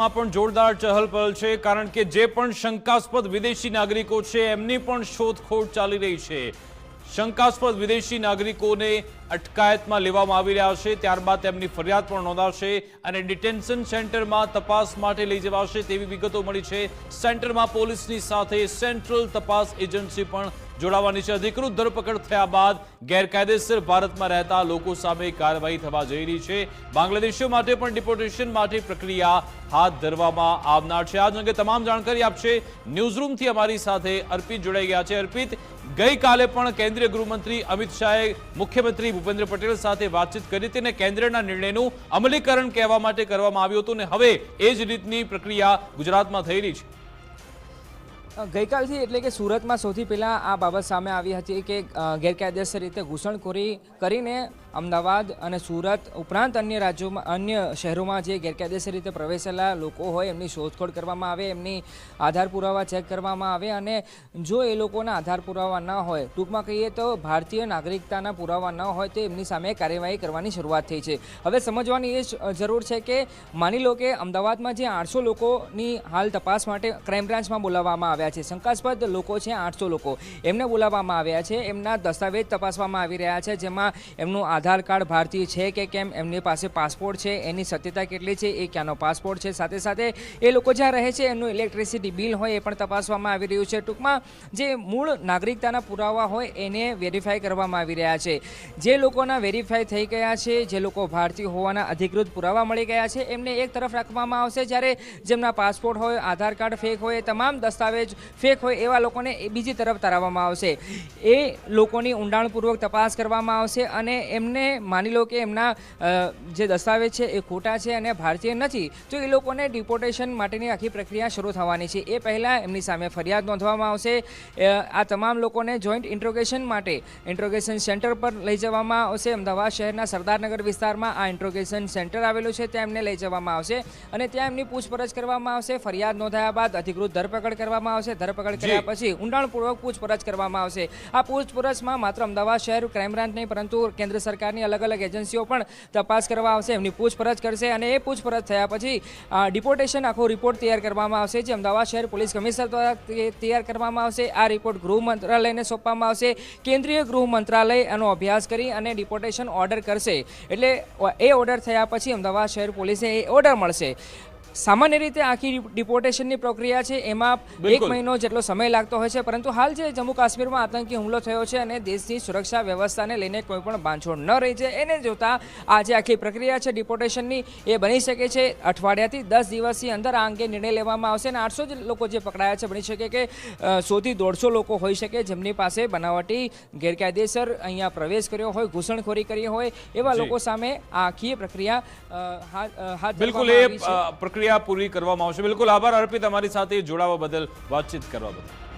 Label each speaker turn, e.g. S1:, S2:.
S1: ગુજરાતમાં પણ જોરદાર ચહલપહલ છે, કારણ કે જે પણ શંકાસ્પદ વિદેશી નાગરિકો છે, એમની પણ શોધખોળ ચાલી રહી છે. શંકાસ્પદ વિદેશી નાગરિકોને અટકાયતમાં લેવામાં આવી રહ્યા છે. ત્યારબાદ તેમની ફરિયાદ પણ નોંધાશે અને ડિટેન્શન સેન્ટરમાં તપાસ માટે લઈ જવાશે તેવી વિગતો મળી છે. સેન્ટરમાં પોલીસની સાથે સેન્ટ્રલ તપાસ એજન્સી પણ જોડાવાની છે. અધિકૃત ધરપકડ થયા બાદ ગેરકાયદેસર ભારતમાં રહેતા લોકો સામે કાર્યવાહી થવા જઈ રહી છે. બાંગ્લાદેશીઓ માટે પણ ડિપોર્ટેશન માટે પ્રક્રિયા હાથ ધરવામાં આવનાર છે. આજ અંગે તમામ જાણકારી આપશે. ન્યૂઝરૂમથી અમારી સાથે અર્પિત જોડાઈ ગયા છે. અર્પિત ગઈકાલે પણ કેન્દ્રીય ગૃહમંત્રી અમિત શાહે મુખ્યમંત્રી ભૂપેન્દ્ર પટેલ સાથે વાતચીત કરી હતી અને કેન્દ્રના નિર્ણયનું અમલીકરણ કહેવા માટે કરવામાં આવ્યું હતું અને હવે એ જ રીતની પ્રક્રિયા ગુજરાતમાં થઈ રહી છે.
S2: ગઈકાલથી એટલે કે સુરતમાં સૌથી પહેલાં આ બાબત સામે આવી હતી કે ગેરકાયદેસર રીતે ઘૂસણખોરી કરીને અમદાવાદ અને સુરત ઉપરાંત અન્ય રાજ્યોમાં, અન્ય શહેરોમાં જે ગેરકાયદેસર રીતે પ્રવેશેલા લોકો હોય એમની શોધખોળ કરવામાં આવે, એમની આધાર પુરાવા ચેક કરવામાં આવે અને જો એ લોકોના આધાર પુરાવા ન હોય, ટૂંકમાં કહીએ તો ભારતીય નાગરિકતાના પુરાવા ન હોય તો એમની સામે કાર્યવાહી કરવાની શરૂઆત થઈ છે. હવે સમજવાની એ જરૂર છે કે, માની લો કે અમદાવાદમાં જે આઠસો લોકોની હાલ તપાસ માટે ક્રાઇમ બ્રાન્ચમાં બોલાવવામાં આવ્યા છે. શંકાસ્પદ લોકો છે આઠસો લોકો. એમને બોલાવવામાં આવ્યા છે. એમના દસ્તાવેજ તપાસવામાં આવી રહ્યા છે, જેમાં એમનું આધાર કાર્ડ ભારતીય છે કે કેમ, એમની પાસે પાસપોર્ટ છે, એની સત્યતા કેટલી છે, એ ક્યાંનો પાસપોર્ટ છે. સાથે સાથે એ લોકો જ્યાં રહે છે, એમનું ઇલેક્ટ્રિસિટી બિલ હોય એ પણ તપાસવામાં આવી રહ્યું છે. ટૂંકમાં જે મૂળ નાગરિકતાના પુરાવા હોય એને વેરીફાઈ કરવામાં આવી રહ્યા છે. જે લોકોના વેરીફાઈ થઈ ગયા છે, જે લોકો ભારતીય હોવાના અધિકૃત પુરાવા મળી ગયા છે, એમને એક તરફ રાખવામાં આવશે. જ્યારે જેમના પાસપોર્ટ હોય, આધાર કાર્ડ ફેક હોય તમામ દસ્તાવેજ ફેક હોય એવા લોકોને બીજી તરફ તારવવામાં આવશે. એ લોકોની ઊંડાણપૂર્વક તપાસ કરવામાં આવશે અને એમને માની લો કે એમના જે દસ્તાવેજ છે એ ખોટા છે અને ભારતીય નથી, તો એ લોકોને ડિપોર્ટેશન માટેની આખી પ્રક્રિયા શરૂ થવાની છે. એ પહેલાં એમની સામે ફરિયાદ નોંધવામાં આવશે. આ તમામ લોકોને જોઈન્ટ ઇન્ટ્રોગેશન માટે ઇન્ટ્રોગેશન સેન્ટર પર લઈ જવામાં આવશે. અમદાવાદ શહેરના સરદારનગર વિસ્તારમાં આ ઇન્ટ્રોગેશન સેન્ટર આવેલું છે, ત્યાં એમને લઈ જવામાં આવશે અને ત્યાં એમની પૂછપરછ કરવામાં આવશે. ફરિયાદ નોંધાયા બાદ અધિકૃત ધરપકડ કરવામાં આવશે ધરપકડ કર્યા પછી ઊંડાણપૂર્વક પૂછપરછ કરવામાં આવશે. આ પૂછપરછમાં માત્ર અમદાવાદ શહેર ક્રાઇમ બ્રાન્ચ નહીં પરંતુ કેન્દ્ર સરકારની અલગ અલગ એજન્સીઓ પણ તપાસ કરવા આવશે. એમની પૂછપરછ કરશે અને એ પૂછપરછ થયા પછી ડિપોર્ટેશન આખો રિપોર્ટ તૈયાર કરવામાં આવશે જે અમદાવાદ શહેર પોલીસ કમિશનર દ્વારા તૈયાર કરવામાં આવશે. આ રિપોર્ટ ગૃહ મંત્રાલયને સોંપવામાં આવશે. કેન્દ્રીય ગૃહ મંત્રાલય આનો અભ્યાસ કરી અને ડિપોર્ટેશન ઓર્ડર કરશે. એટલે એ ઓર્ડર થયા પછી અમદાવાદ શહેર પોલીસે એ ઓર્ડર મળશે. સામાન્ય રીતે આખી ડિપોર્ટેશનની પ્રક્રિયા છે એમાં એક મહિનો જેટલો સમય લાગતો હોય છે પરંતુ હાલ જે જમ્મુ કાશ્મીરમાં આતંકી હુમલો થયો છે અને દેશની સુરક્ષા વ્યવસ્થાને લઈને કોઈ પણ બાંધછોડ ન રહી છે એને જોતા આ જે આખી પ્રક્રિયા છે ડિપોર્ટેશનની એ બની શકે છે. અઠવાડિયાથી દસ દિવસની અંદર આ અંગે નિર્ણય લેવામાં આવશે અને આઠસો જ લોકો જે પકડાયા છે બની શકે કે સોથી દોઢસો લોકો હોઈ શકે જેમની પાસે બનાવટી ગેરકાયદેસર અહીંયા પ્રવેશ કર્યો હોય ઘૂસણખોરી કરી હોય એવા લોકો સામે આ આખી પ્રક્રિયા હાથ
S1: બિલકુલ એ. અ, પ્રક્રિયા પૂરી કરવામાં આવશે. બિલકુલ આભાર અર્પિત. અમારી સાથે જોડાવા બદલ વાતચીત કરવા બદલ.